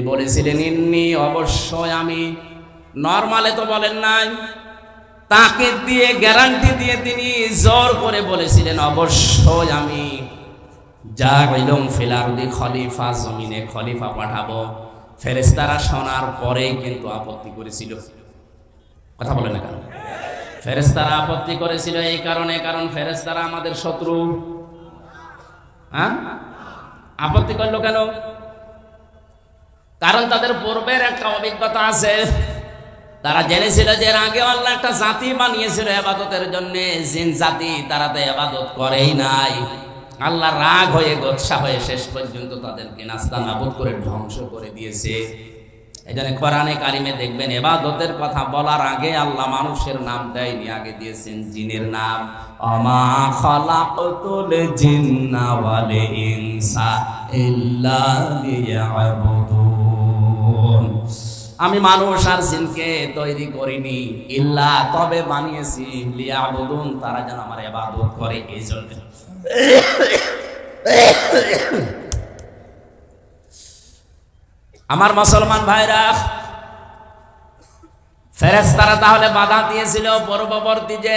বলেছিলেন, ইন্নি অবশ্যই আমি নর্মালে তো বলেন নাই। তাকে দিয়ে গ্যারান্টি দিয়ে তিনি জোর করে বলেছিলেন, অবশ্যই আমি যা ইলম ফিলারুদি খলিফা জমিনে খলিফা পাঠাবো। ফেরেস্তারা শোনার পরেই কিন্তু আপত্তি করেছিল। কথা বলে না কেন? ফেরেস্তারা আপত্তি করেছিল এই কারণে, কারণ ফেরেস্তারা আমাদের শত্রু। হ্যাঁ? আপত্তি করল কেন? কারণ তাদের পূর্বের একটা অভিজ্ঞতা আছে। তারা জেনেছিল যে আগে আল্লাহ একটা জাতি বানিয়েছিল এবাদতের জন্য। জিন জাতি তারা তো এবাদত করেই নাই। আল্লাহ রাগ হয়ে গোচ্ছা হয়ে শেষ পর্যন্ত তাদেরকে নাস্তা নাবুদ করে ধ্বংস করে দিয়েছে। এই জন্য কোরআনে কারিমে দেখবেন, এবাদতের কথা বলার আগে আল্লাহ মানুষের নাম দেয়নি, আগে দিয়েছেন জিনের নাম। অমা খালাকতুল জিন্না ওয়াল ইনসা ইল্লা লিয়াবুদুন আমি মানুষ আর জিনকে তৈরি করিনি। ইল্লা তবে বানিয়েছি, লিয়াবুদুন, তারা যেন আমার ইবাদত করে এই জন্য আমার মুসলমান ভাইরা ফেরেস্তারা তাহলে বাধা দিয়েছিল পূর্ববর্তী যে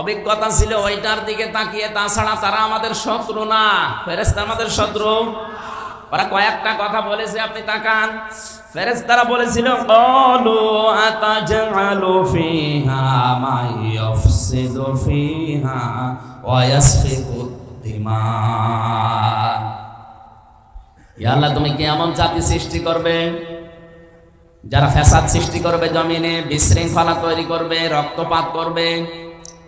অভিজ্ঞতা ছিল ওইটার দিকে তাকিয়ে, তাছাড়া তারা আমাদের শত্রু না। ফেরেস্তা আমাদের শত্রু। ওরা কয়েকটা কথা বলেছে, আপনি তাকান। ফেরেস্তারা বলেছিল, কলু আতাজালু ফিহা মাই ইয়াফসিদু ফিহা ওয়া ইয়াসফিকু দিমা। তুমি কি এমন জাতি সৃষ্টি করবে, যারা ফ্যাসাদ সৃষ্টি করবে জমিনে, বিশৃঙ্খলা তৈরি করবে, রক্তপাত করবে?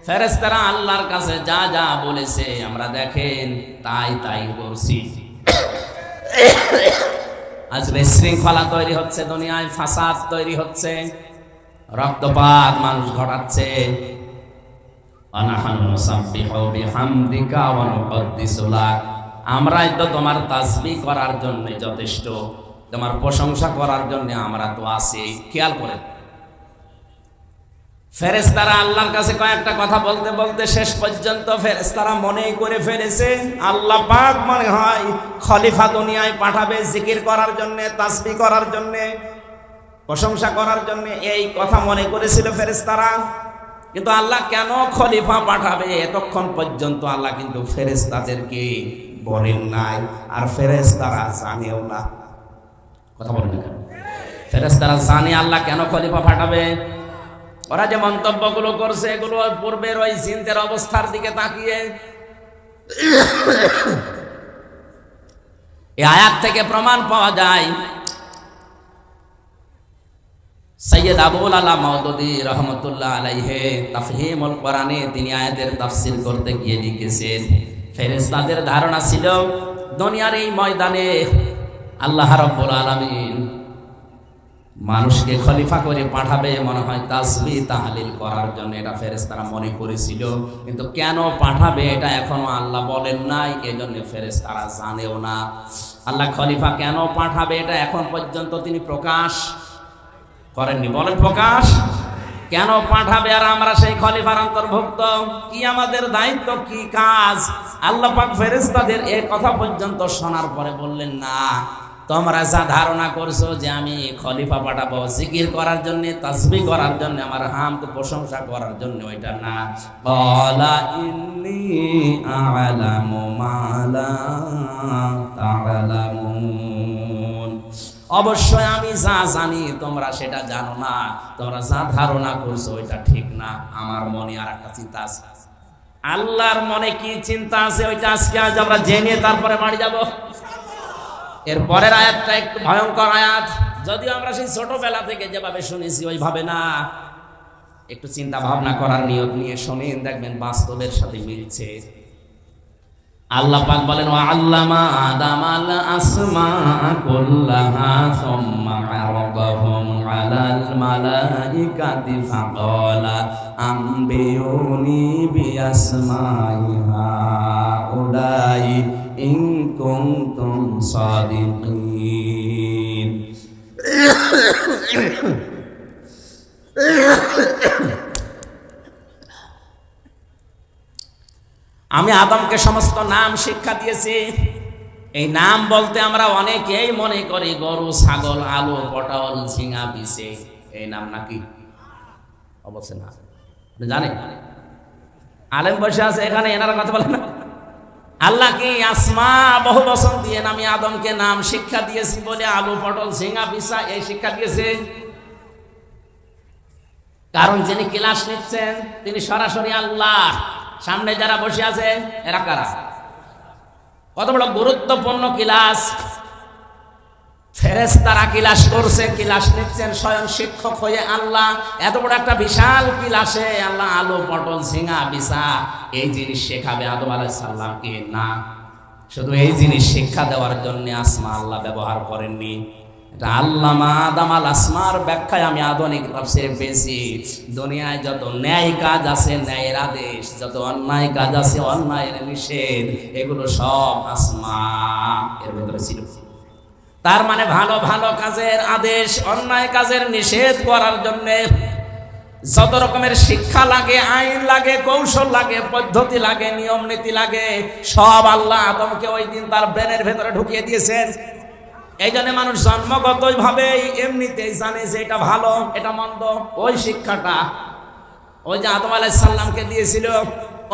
ফেরেস্তারা আল্লাহর কাছে যা যা বলেছে, আমরা দেখেন, তাই তাই করছি। আজ বিশৃঙ্খলা তৈরি হচ্ছে, দুনিয়ায় ফাসাদ তৈরি হচ্ছে, রক্তপাত মানুষ ঘটাচ্ছে। আমরাই তো তোমার তাসবি করার জন্য যথেষ্ট, তোমার প্রশংসা করার জন্য আমরা তো আছি। খেয়াল করে ফেরেস্তারা আল্লাহর কাছে কয়েকটা কথা বলতে বলতে শেষ পর্যন্ত ফেরেস্তারা মনে করে ফেলেছে, আল্লাহ পাক মনে হয় খলিফা দুনিয়ায় পাঠাবে জিকির করার জন্য, তাসবি করার জন্য, প্রশংসা করার জন্য এই কথা মনে করেছিল ফেরেস্তারা কিন্তু আল্লাহ কেন খলিফা পাঠাবে? এতক্ষণ পর্যন্ত আল্লাহ কিন্তু ফেরেস্তাদেরকে বলেন নাই, আর ফেরেস্তারা জানেও না। কথা বলেন ফেরেস্তারা জানে আল্লাহ কেন খলিফা পাঠাবে? ওরা যে মন্তব্যগুলো করছে, এগুলো পূর্বের ওই জিনদের অবস্থার দিকে তাকিয়ে এই আয়াত থেকে প্রমাণ পাওয়া যায়। সৈয়দ আবুল আলা মৌদুদি রহমতুল্লাহ আলাইহে তাফহিমুল কোরআনে তিনি আয়াতের তাফসির করতে গিয়ে লিখেছেন, ফেরেশতাদের ধারণা ছিল, দুনিয়ার এই ময়দানে আল্লাহ রাব্বুল আলামিন মানুষকে খলিফা করে পাঠাবে মনে হয় তাসবি তাহলিল করার জন্য, এটা ফেরেস্তারা মনে করেছিল। কিন্তু কেন পাঠাবে এটা এখনও আল্লাহ বলেন নাই, এজন্য ফেরেস্তারা জানেও না। আল্লাহ খলিফা কেন পাঠাবে এটা এখন পর্যন্ত তিনি প্রকাশ করেননি। বলেন প্রকাশ। কেন পাঠাবে আর আমরা সেই খলিফার অন্তর্ভুক্ত? কি আমাদের দায়িত্ব, কি কাজ? আল্লাহ পাক ফেরেস্তাদের এই কথা পর্যন্ত শোনার পরে বললেন, না। তোমরা যা ধারণা করছ যে আমি খলিফা পাঠাবো, জিকির করার জন্য তাসবি করার জন্য, আমার হামকে প্রশংসা করার জন্য ওইটা না। বলা ইন্নি আলামু মালা অবশ্যই আমি যা জানি, তোমরা সেটা জানো না। তোমরা যা ধারণা করছ ওইটা ঠিক না। আমার মনে আর একটা চিন্তা আছে। আল্লাহর মনে কি চিন্তা আছে, ওইটা আজকে আজ আমরা জেনে তারপরে বাড়ি যাব। এর পরের আয়াতটা একটু ভয়ঙ্কর আয়াত। যদিও আমরা সেই ছোটবেলা থেকে যেভাবে শুনেছি, ওইভাবে না। একটু চিন্তা ভাবনা করার নিয়ত নিয়ে শোনেন, দেখবেন বাস্তবের সাথে মিলছে। আল্লাহ পাক বলেন ওয়া আল্লামা আদাম আল আসমা কুল্লাহা সুম্মা আরাদাহুম আলাল মালাইকাতি ফাকালা আম্বিউনি বিআসমাইহা উলাই ইন কুনতুম সাদিকিন আমি আদমকে সমস্ত নাম শিক্ষা দিয়েছি। এই নাম বলতে আমরা অনেকেই মনে করি গরু, ছাগল, আলু, পটল, ঝিঙা, বিছে। এই নাম নাকি? অবশ্যই না। আপনি জানেন? আলেম বসে আছে এখানে, এনারা কথা বলে না। আল্লাহ কি আসমা বহু বসন দিয়ে আমি আদমকে নাম শিক্ষা দিয়েছি বলে আলু, পটল, ঝিঙা, পিসা, এই শিক্ষা দিয়েছে। কারণ যিনি ক্লাস নিচ্ছেন, তিনি সরাসরি আল্লাহ। সামনে যারা বসে আছে এরা কারা? কত বড় গুরুত্বপূর্ণ ক্লাস। ফেরেস তারা ক্লাস করছে, ক্লাস নিচ্ছেন স্বয়ং শিক্ষক হয়ে আল্লাহ। এত বড় একটা বিশাল ক্লাসে আল্লাহ আলু, পটল, ঝিঙা, বিছা, এই জিনিস শেখাবে আদম আলাইসাল্লামকে না, শুধু এই জিনিস শিক্ষা দেওয়ার জন্য আসমা আল্লাহ ব্যবহার করেননি। এটা আল্লামা আদাম আল আসমার ব্যাখ্যায় আমি আধুনিক তাফসিরে পেয়েছি। দুনিয়ায় যত ন্যায় কাজ আছে, ন্যায়ের আদেশ, যত অন্যায় কাজ আছে, অন্যায়ের নিষেধ, এগুলো সব আসমা এর ভেতরে ছিল। তার মানে ভালো ভালো কাজের আদেশ, অন্যায় কাজের নিষেধ করার জন্য যত রকমের শিক্ষা লাগে, আইন লাগে, কৌশল লাগে, পদ্ধতি লাগে, নিয়ম নীতি লাগে, সব আল্লাহ আদমকে ওই দিন তার ব্রেনের ভেতরে ঢুকিয়ে দিয়েছেন। এই জন্য মানুষ জন্মগতই ভাবে এমনিতেই জানে যে এটা ভালো, এটা মন্দ। ওই শিক্ষাটা ওই যে আদম আলাহ সাল্লামকে দিয়েছিল,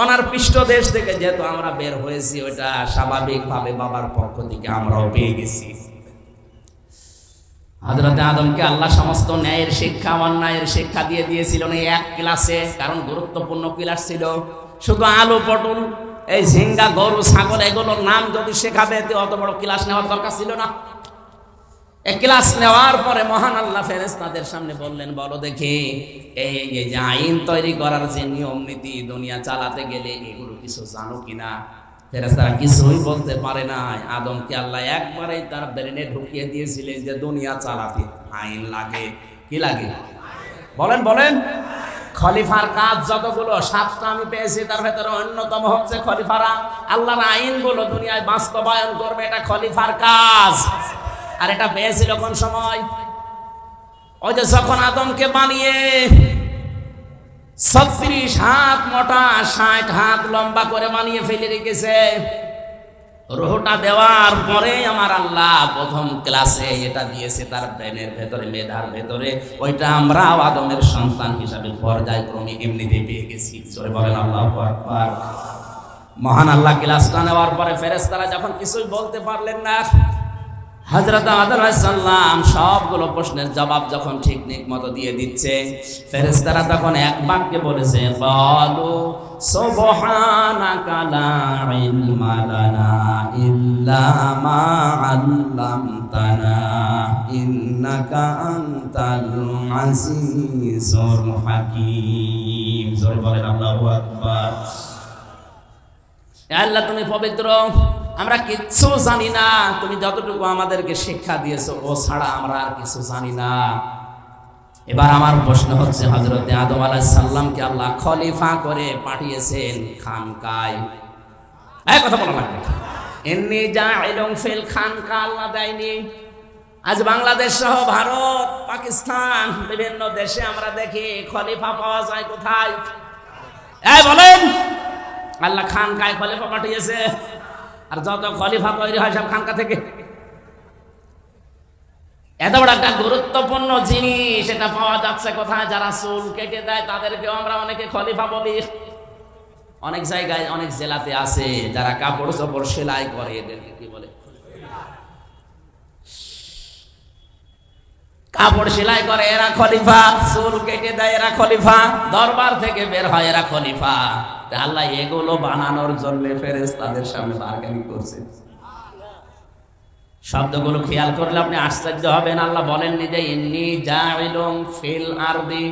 ওনার পৃষ্ঠ দেশ থেকে যেহেতু আমরা বের হয়েছি, ওইটা স্বাভাবিকভাবে বাবার পক্ষ থেকে আমরাও পেয়ে গেছি। হজরতে আদমকে আল্লাহ সমস্ত ন্যায়ের শিক্ষা, অন্যায়ের শিক্ষা দিয়ে দিয়েছিল না এক ক্লাসে, কারণ গুরুত্বপূর্ণ ক্লাস ছিল। শুধু আলু পটল, এই ঝিঙ্গা, গরু, ছাগল, এগুলোর নাম যদি শেখাবে তো অত বড় ক্লাস নেওয়ার দরকার ছিল না। এই ক্লাস নেওয়ার পরে মহান আল্লাহ ফেরেস তাদের সামনে বললেন, বলো দেখি, এই যে আইন তৈরি করার যে নিয়ম নীতি দুনিয়া চালাতে গেলে এগুলো কিছু জানো কিনা? ফেরেস্তারা কিছুই বলতে পারে না আদমকে আল্লাহ একবারেই তার ব্রেনে ঢুকিয়ে দিয়েছিলেন যে দুনিয়া চালাতে। আইন লাগে। কি লাগে? বলেন বলেন। খলিফার কাজ যতগুলো, সাতটা আমি পেয়েছি, তার ভেতরে অন্যতম হচ্ছে খলিফারা। আল্লাহর আইনগুলো দুনিয়ায় বাস্তবায়ন করবে, এটা খলিফার কাজ। আর এটা পেয়েছিল কোন সময়? ওই যে যখন আদমকে বানিয়ে ছত্রিশ হাত, মোটা, ষাট হাত লম্বা করে বানিয়ে ফেলে রেখেছে। রোহটা দেওয়ার পরে আমার আল্লাহ প্রথম ক্লাসে এটা দিয়েছে তার ব্রেনের ভেতরে, মেধার ভেতরে। ওইটা আমরা আদমের সন্তান হিসাবে পর্যায়ক্রমে এমনিতে পেয়ে গেছি। জোরে বলেন, আল্লাহ মহান আল্লাহ ক্লাসটা নেওয়ার পরে ফেরেস্তারা যখন কিছুই বলতে পারলেন না হজরত আদাম সবগুলো প্রশ্নের জবাব যখন ঠিক ঠিক মতো দিয়ে দিচ্ছে ফেরেস্তারা তখন এক বাক্যে বলেছে, বলো আল্লাহ, তুমি পবিত্র। আমরা কিচ্ছু জানি না। তুমি যতটুকু আমাদেরকে শিক্ষা দিয়েছ ও ছাড়া আমরা আর কিছু জানি না। এবার আমার প্রশ্ন হচ্ছে হজরতে আদম আলাহ সাল্লামকে আল্লাহ খলিফা করে পাঠিয়েছেন খানকায়। এই কথা বলা লাগবে। এমনি যা এলং ফেল খানকা আল্লাহ দেয়নি। আজ বাংলাদেশ সহ ভারত পাকিস্তান বিভিন্ন দেশে আমরা দেখি খলিফা পাওয়া যায় কোথায়? এই বলেন আল্লাহ খান কায় খলিফা পাঠিয়েছে। আর যত খলিফা তৈরি হয় সব খানকা থেকে। এত বড় একটা গুরুত্বপূর্ণ জিনিস এটা পাওয়া যাচ্ছে কোথায়? যারা চুল কেটে দেয় তাদেরকেও আমরা অনেকে খলিফা বলি। অনেক জায়গায় অনেক জেলাতে আছে যারা কাপড় চোপড় সেলাই করে, এদেরকে কি বলে? কাপড় সেলাই করে, এরা খলিফা। চুল কেটে দেয়, এরা খলিফা। দরবার থেকে বের হয়, এরা খলিফা। আল্লাহ এগুলো বানানোর জন্য ফেরেস তাদের সামনে বার্গেনিং করছে। শব্দগুলো খেয়াল করলে আপনি আশ্চর্য হবেন। আল্লাহ বলেননি যে, ইন্নি জাইলুম ফিল আরদি।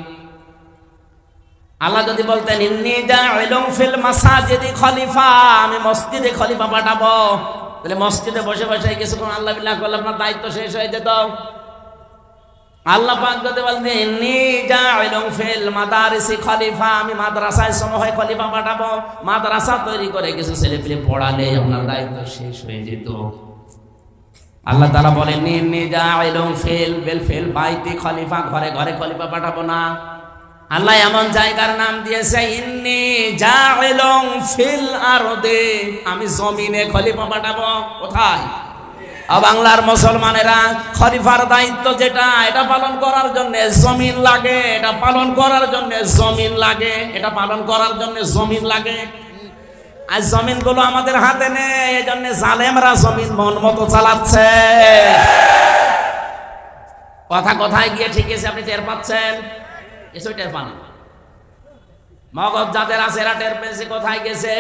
আল্লাহ যদি বলতেন, ইন্নি জাইলুম ফিল মাসাজিদি খলিফা, আমি মসজিদে খলিফা পাঠাবো। তাহলে মসজিদে বসে বসে কিছুক্ষণ আল্লাহ বিল্লাহ করলে আপনার দায়িত্ব শেষ হয়ে যেত। আল্লাহ পাক যদি বলতেন ফিল মাদারিসি খলিফা আমি মাদ্রাসায় সময় খলিফা পাঠাবো। মাদ্রাসা তৈরি করে কিছু ছেলে পেলে পড়ালে আপনার দায়িত্ব শেষ হয়ে যেত। আল্লাহ তালা বলেন ইন্নি জাইলুম ফিল বিল ফিল বাইতি খলিফা ঘরে ঘরে খলিফা পাঠাবো না। আল্লাহ এমন জায়গার নাম দিয়েছে, ইন্নি জাইলুম ফিল আরদে আমি জমিনে খলিফা পাঠাবো। কোথায়? আর বাংলার মুসলমানেরা খলিফার দায়িত্ব যেটা, এটা পালন করার জন্য জমিন লাগে, এটা পালন করার জন্য জমিন লাগে, এটা পালন করার জন্য জমিন লাগে। আর জমিনগুলো আমাদের হাতে নেই এই জন্য জালেমরা জমিন মন মতো চালাচ্ছে। কথা কোথায় গিয়ে ঠিক আছে আপনি টের পাচ্ছেন? কিছু টের পান। মগজ যাদের আছে, এরা টের পেয়েছে, কোথায় গেছে?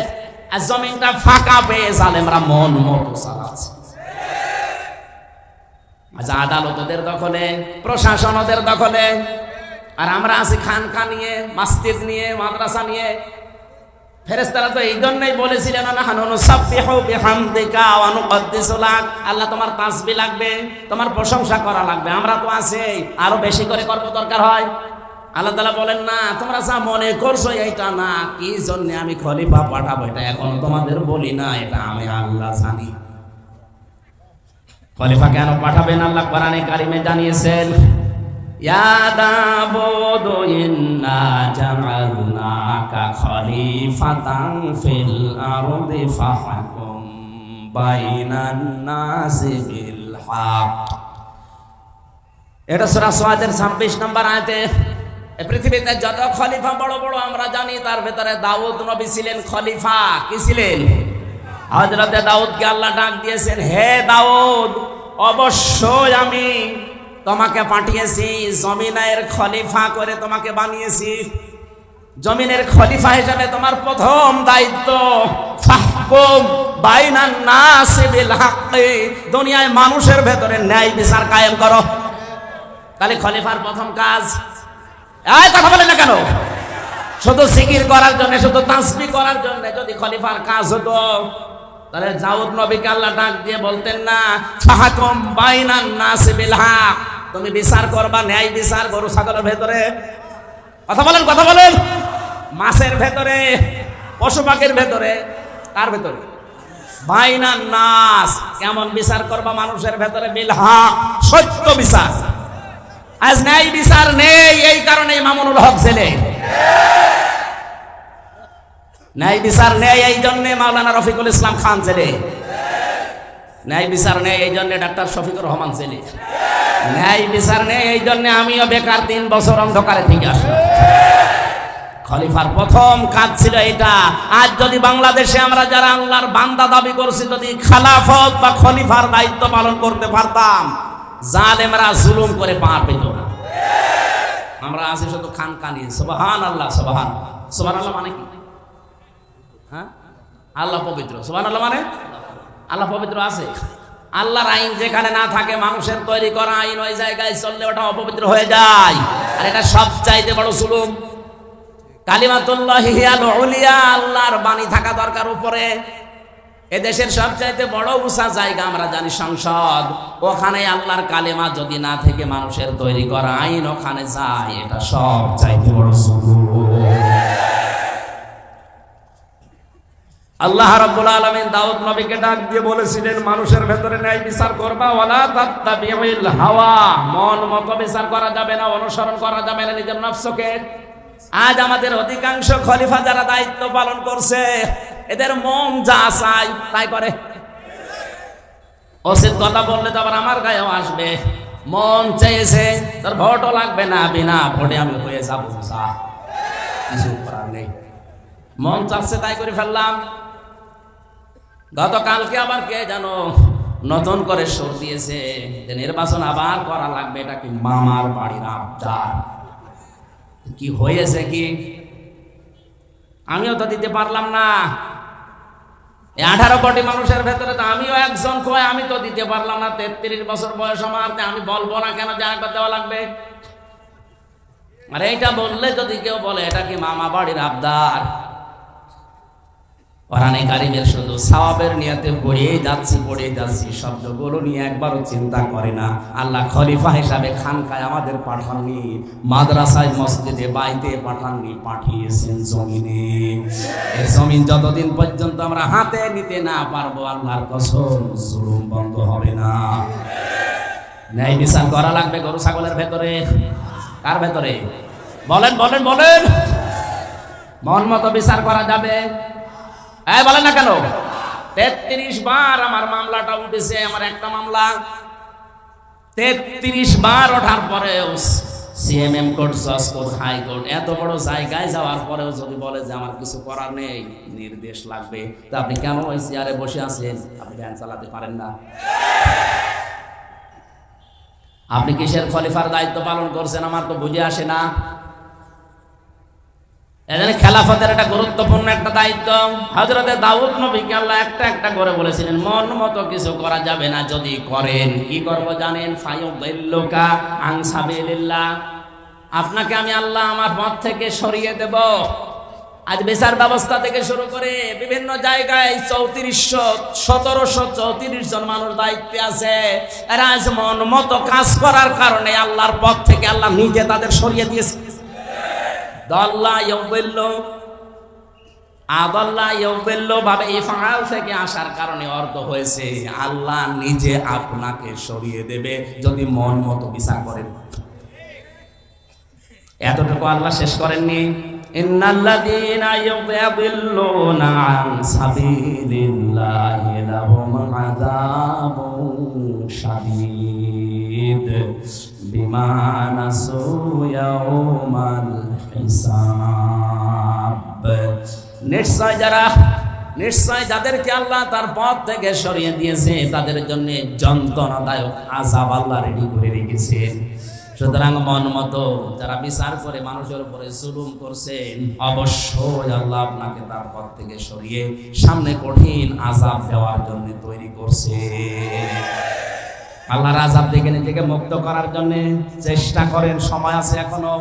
আর জমিনটা ফাঁকা পেয়ে জালেমরা মন মতো চালাচ্ছে। আচ্ছা আদালতদের দখলে প্রশাসন ওদের দখলে। আর আমরা আছি খানকা নিয়ে মাসজিদ নিয়ে, মাদ্রাসা নিয়ে। ফেরেস্তারা তো এই জন্যই বলেছিলেন আল্লাহ তোমার তাসবিহ লাগবে, তোমার প্রশংসা করা লাগবে। আমরা তো আছি, আরও বেশি করে করব দরকার হয়। আল্লাহ তাআলা বলেন, না, তোমরা যা মনে করছ, এইটা না। কি জন্য আমি খলিফা পাঠাবো? এটা এখনও তোমাদের বলি না, এটা আমি আল্লাহ জানি। খলিফা কেন পাঠাবেন আল্লাহ কোরআনে কারিমে জানিয়েছেন দাবুদু ইন্না নাসি এটা সূরা সুয়াদের 26 নম্বর আয়াতে পৃথিবীতে যত খলিফা বড় বড় আমরা জানি, তার ভেতরে দাউদ নবী ছিলেন খলিফা। কি ছিলেন? হজরতে দাউদকে আল্লাহ ডাক দিয়েছেন, হে দাউদ, অবশ্যই আমি তোমাকে পাঠিয়েছি, জমিনের খলিফা করে তোমাকে বানিয়েছি। জমিনের খলিফা হিসাবে তোমার প্রথম দায়িত্ব বিল দুনিয়ায় মানুষের ভেতরে ন্যায় বিচার কায়েম করো। তাহলে খলিফার প্রথম কাজ, এই কথা বলেন না কেন? শুধু সিকির করার জন্য, শুধু তাসবি করার জন্য যদি খলিফার কাজ হতো তাহলে জাউদ নবীকে আল্লাহ ডাক দিয়ে বলতেন না, ফাহাকুম বাইনান নাসি বিল তুমি বিচার করবা, ন্যায় বিচার গরু ছাগলের ভেতরে। কথা বলেন কথা বলেন। মাছের ভেতরে, পশু পাখির ভেতরে, কার ভেতরে? বাইনান নাস। কেমন বিচার করবা মানুষের ভেতরে? বিল হক। সত্য বিচার। আজ ন্যায় বিচার নেই, এই কারণে মামুনুল হক ছেলে ন্যায় বিচার নেই এই জন্যে মাওলানা রফিকুল ইসলাম খান ছেলে ন্যায় বিচার নেই এই জন্যে ডাক্তার শফিকুর রহমান ছেলে ন্যায় বিচার নেই এই জন্যে আমিও বেকার তিন বছর অন্ধকারে থেকে আসলাম। খলিফার প্রথম কাজ ছিল এটা। আজ যদি বাংলাদেশে আমরা যারা আল্লাহর বান্দা দাবি করছি, যদি খালাফত বা খলিফার দায়িত্ব পালন করতে পারতাম, জালেমরা জুলুম করে পার পেত না। আমরা আছি শুধু খান কানি সুবাহান। আল্লাহ সুবাহান সুবাহান আল্লাহ মানে কি? হ্যাঁ? আল্লাহ পবিত্র। সুবাহান আল্লাহ মানে? আল্লাহ পবিত্র আছে। আল্লাহর আইন যেখানে না থাকে, মানুষের তৈরি করা আইন ওই জায়গায় চললে ওটা অপবিত্র হয়ে যায়। আর এটা সব চাইতে বড় সুলুম কালিমাতুল্লাহ হিয়াল উলিয়া, আল্লাহর বাণী থাকা দরকার উপরে। এদেশের সবচাইতে বড় উঁচা জায়গা আমরা জানি সংসদ। ওখানে আল্লাহর কালেমা যদি না থেকে, মানুষের তৈরি করা আইন ওখানে যায়। এটা সব চাইতে বড় সুলুম আল্লাহ রাব্বুল আলামিন দাউদ নবীকে ডাক দিয়ে বলেছিলেন, মানুষের ভেতরে ন্যায় বিচার করবা, ওয়ালা তাত্তাবিউল হাওয়া। মন মত বিচার করা যাবে না, অনুসরণ করা যাবে না নিজের নফসকে। আজ আমাদের অধিকাংশ খলিফা যারা দায়িত্ব পালন করছে, এদের মন যা চাই তাই করে। অসিত কথা বললে তো আবার আমার গায়েও আসবে। মন চেয়েছে, তোর ভোটও লাগবে না, বিনা ভোটে আমি হয়ে যাব। কিছু করার নেই। মন চাচ্ছে তাই করে ফেললাম। গতকালকে আবার কে জানো? নতুন করে সুর দিয়েছে। যে নির্বাচন আবার করা লাগবে, এটা কি মামার বাড়ির আবদার? কি হয়েছে কি? আমিও তো দিতে পারলাম না। আঠারো কোটি মানুষের ভেতরে তো আমিও একজন কয়, আমি তো দিতে পারলাম না। তেত্রিশ বছর বয়স আমার আমি বলব না কেন যে আরেকবার দেওয়া লাগবে? আর এইটা বললে যদি কেউ বলে, এটা কি মামা বাড়ির আবদার? কোরআনে কারিমের শুধু সাওয়াবের নিয়াতে পড়েই যাচ্ছি পড়েই যাচ্ছি, শব্দগুলো নিয়ে একবারও চিন্তা করে না। আল্লাহ খলিফা হিসাবে খানকায় আমাদের পাঠাননি, মাদ্রাসায় মসজিদে বাইতে পাঠাননি, পাঠিয়েছেন জমিনে। এই জমিন যতদিন পর্যন্ত আমরা হাতে নিতে না পারব, আল্লাহর কসম, জুলুম বন্ধ হবে না। ন্যায় বিচার করা লাগবে গরু, ছাগলের ভেতরে। কার ভেতরে? বলেন বলেন বলেন। মন মতো বিচার করা যাবে। হ্যাঁ বলেন না কেন? তেত্রিশ বার আমার মামলাটা উঠেছে, আমার একটা মামলা। তেত্রিশ বার ওঠার পরেও সিএমএম কোর্ট জজ কোর্ট হাইকোর্ট, এত বড় জায়গায় যাওয়ার পরেও যদি বলে যে আমার কিছু করার নেই, নির্দেশ লাগবে। তা আপনি কেন ওই চেয়ারে বসে আছেন? আপনি ভ্যান চালাতে পারেন না। আপনি কিসের খলিফার দায়িত্ব পালন করছেন? আমার তো বুঝে আসে না। এজন্য খেলাফতের একটা গুরুত্বপূর্ণ একটা দায়িত্ব। হজরতে দাউদ নবীকে আল্লাহ একটা একটা করে বলেছিলেন, মন মতো কিছু করা যাবে না যদি করেন। কি করব জানেন? আপনাকে আমি আল্লাহ আমার পথ থেকে সরিয়ে দেব। আজ বিচার ব্যবস্থা থেকে শুরু করে বিভিন্ন জায়গায় চৌত্রিশশো, সতেরোশো চৌত্রিশ জন মানুষ দায়িত্বে আছে। এরা আজ মন মতো কাজ করার কারণে আল্লাহর পথ থেকে আল্লাহ নিজে তাদের সরিয়ে দিয়েছে। দল্লা ইয়বেল্ল আদল্লা ইয়বেল্ল ভাবে এই থেকে আসার কারণে অর্থ হয়েছে, আল্লাহ নিজে আপনাকে সরিয়ে দেবে যদি মন মতো বিচার করেন। এতটুকু আল্লাহ শেষ করেননি। ইন্নাল্লাযীনা ইউযিল্লুনা হিসাব। নিশ্চয় যারা, নিশ্চয় যাদেরকে আল্লাহ তার পথ থেকে সরিয়ে দিয়েছে, তাদের জন্য যন্ত্রণাদায়ক আজাব আল্লাহ রেডি করে রেখেছেন সুতরাং মন মতো যারা বিচার করে মানুষের উপরে জুলুম করছেন অবশ্যই আল্লাহ আপনাকে তার পথ থেকে সরিয়ে সামনে কঠিন আজাব দেওয়ার জন্য তৈরি করছে। আল্লাহর আজাব থেকে নিজেকে মুক্ত করার জন্য চেষ্টা করেন, সময় আছে এখনও।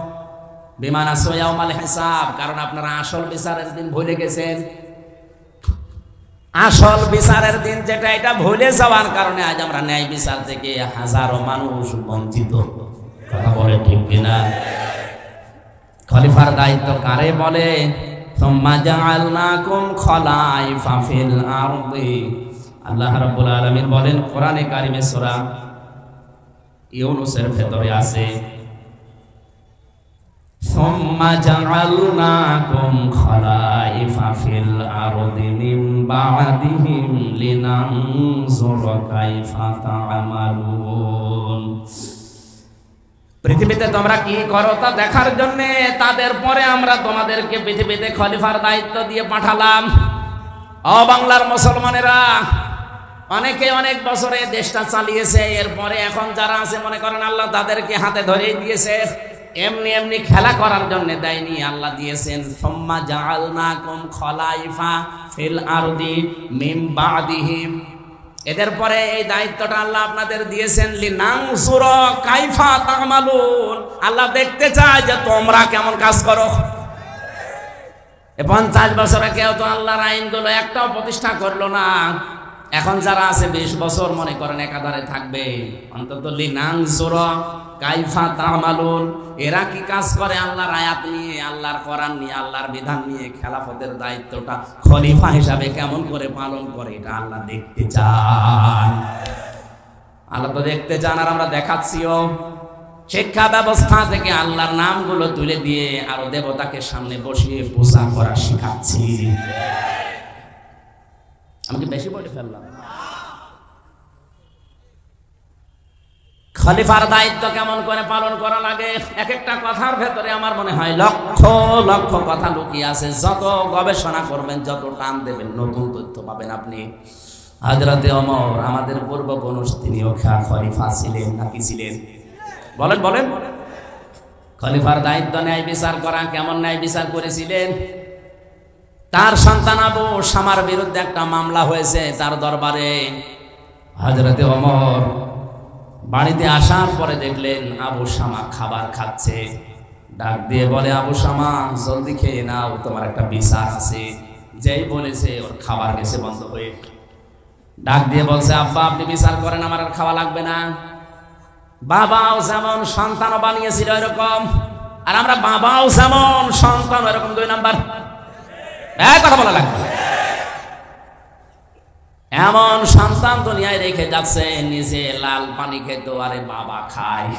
বিমান আসোয়াউমাল হিসাব, কারণ আপনারা আসল বিচারের দিন ভুলে গেছেন। আসল বিচারের দিন যেটা, এটা ভুলে যাওয়ার কারণে আজ আমরা ন্যায় বিচার থেকে হাজারো মানুষ বঞ্চিত। কথা বলে ঠিক কিনা? খলিফার দায়িত্ব কারে বলে? আল্লাহ রাব্বুল আলামিন বলেন, কোরআনে কারিমে সূরা ইউনুসের ভেতরে আছে ثم جعلناكم خلائف في الأرض من بعدهم لننظر كيف تعملون পৃথিবীতে তোমরা কি করো তা দেখার জন্য তাদের পরে আমরা তোমাদেরকে পৃথিবীতে খলিফার দায়িত্ব দিয়ে পাঠালাম অ বাংলার মুসলমানেরা অনেকে অনেক বছরে দেশটা চালিয়েছে এরপরে এখন যারা আছে মনে করেন আল্লাহ তাদেরকে হাতে ধরে দিয়েছে এমনি এমনি খেলা করার জন্য দেয়নি, আল্লাহ দিয়েছেন, সোম্মা জাআলনাকুম খলাইফা ফিল আরদি মিম বাদিহিম। এদের পরে এই দায়িত্বটা আল্লাহ আপনাদের দিয়েছেন লি লিনাংসুর কাইফা তামালুন। আল্লাহ দেখতে চায় যে তোমরা কেমন কাজ করো। পঞ্চাশ বছরে কেউ তো আল্লাহর আইনগুলো একটাও প্রতিষ্ঠা করল না। এখন যারা আছে বিশ বছর মনে করেন একাধারে থাকবে, অন্তত লিনাংসুর কাইফা তামালুন, এরা কি কাজ করে আল্লাহর আয়াত নিয়ে, আল্লাহর কোরআন নিয়ে, আল্লাহর বিধান নিয়ে, খেলাফতের দায়িত্বটা খলিফা হিসাবে কেমন করে পালন করে, এটা আল্লাহ দেখতে চান আল্লাহ তো দেখতে চান আর আমরা দেখাচ্ছিও। শিক্ষা ব্যবস্থা থেকে আল্লাহর নামগুলো তুলে দিয়ে আরও দেবতাকে সামনে বসিয়ে পূজা করা শেখাচ্ছি। আমি কি বেশি বলে ফেললাম। খলিফার দায়িত্ব কেমন করে পালন করা লাগে? এক একটা কথার ভেতরে আমার মনে হয় লক্ষ লক্ষ কথা লুকিয়ে আছে। যত গবেষণা করবেন, যত টান দেবেন, নতুন তথ্য পাবেন আপনি। হাজরাতে অমর, আমাদের পূর্ব পুরুষ তিনিও খা, খলিফা ছিলেন, নাকি ছিলেন? বলেন বলেন। খলিফার দায়িত্ব ন্যায় বিচার করা, কেমন ন্যায় বিচার করেছিলেন? তার সন্তান আবু শামার বিরুদ্ধে একটা মামলা হয়েছে তার দরবারে। হজরতে অমর বাড়িতে আসার পরে দেখলেন আবু শামা খাবার খাচ্ছে। ডাক দিয়ে বলে, আবু শামা জলদি খেয়ে নাও, তোমার একটা বিচার আছে। যেই বলেছে, ওর খাবার গেছে, বন্ধ হয়ে ডাক দিয়ে বলছে, আব্বা, আপনি বিচার করেন, আমার আর খাওয়া লাগবে না। বাবাও যেমন সন্তানও বানিয়েছিল এরকম, আর আমরা বাবাও যেমন সন্তান, এরকম দুই নাম্বার। এক কথা বলা লাগবে। এমন সন্তান দুনিয়ায় রেখে যাচ্ছে, নিজে লাল পানি খেত, আরে বাবা খায়।